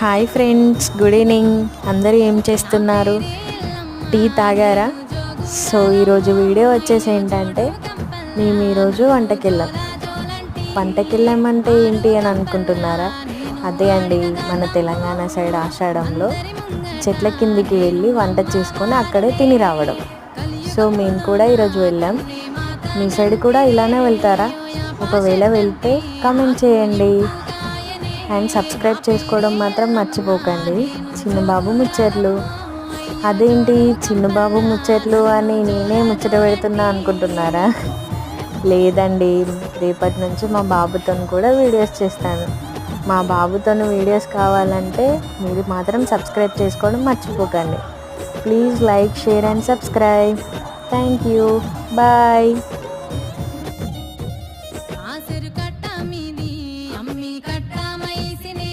Hi friends good evening. అందరూ ఏం చేస్తున్నారు? టీ తాగారా? సో ఈరోజు వీడియో వచ్చేసి ఏంటంటే మేము ఈరోజు వంటకి వెళ్ళాం వంటకి వెళ్ళామంటే ఏంటి అని అనుకుంటున్నారా? అదే అండి మన తెలంగాణ సైడ్ ఆషాఢంలో చెట్ల కిందికి వెళ్ళి వంట చేసుకొని అక్కడే తిని రావడం. సో మేము కూడా ఈరోజు వెళ్ళాం. మీ సైడ్ కూడా ఇలానే వెళ్తారా? ఒకవేళ వెళ్తే కామెంట్ చేయండి. అండ్ సబ్స్క్రైబ్ చేసుకోవడం మాత్రం మర్చిపోకండి. చిన్నబాబు ముచ్చట్లు. అదేంటి చిన్నబాబు ముచ్చట్లు అని నేనే ముచ్చట పెడుతున్నా అనుకుంటున్నారా? లేదండి. రేపటి నుంచి మా బాబుతో కూడా వీడియోస్ చేస్తాను. మా బాబుతో వీడియోస్ కావాలంటే మీరు మాత్రం సబ్స్క్రైబ్ చేసుకోవడం మర్చిపోకండి. Please like share and subscribe. Thank you. Bye. Ramayya సినే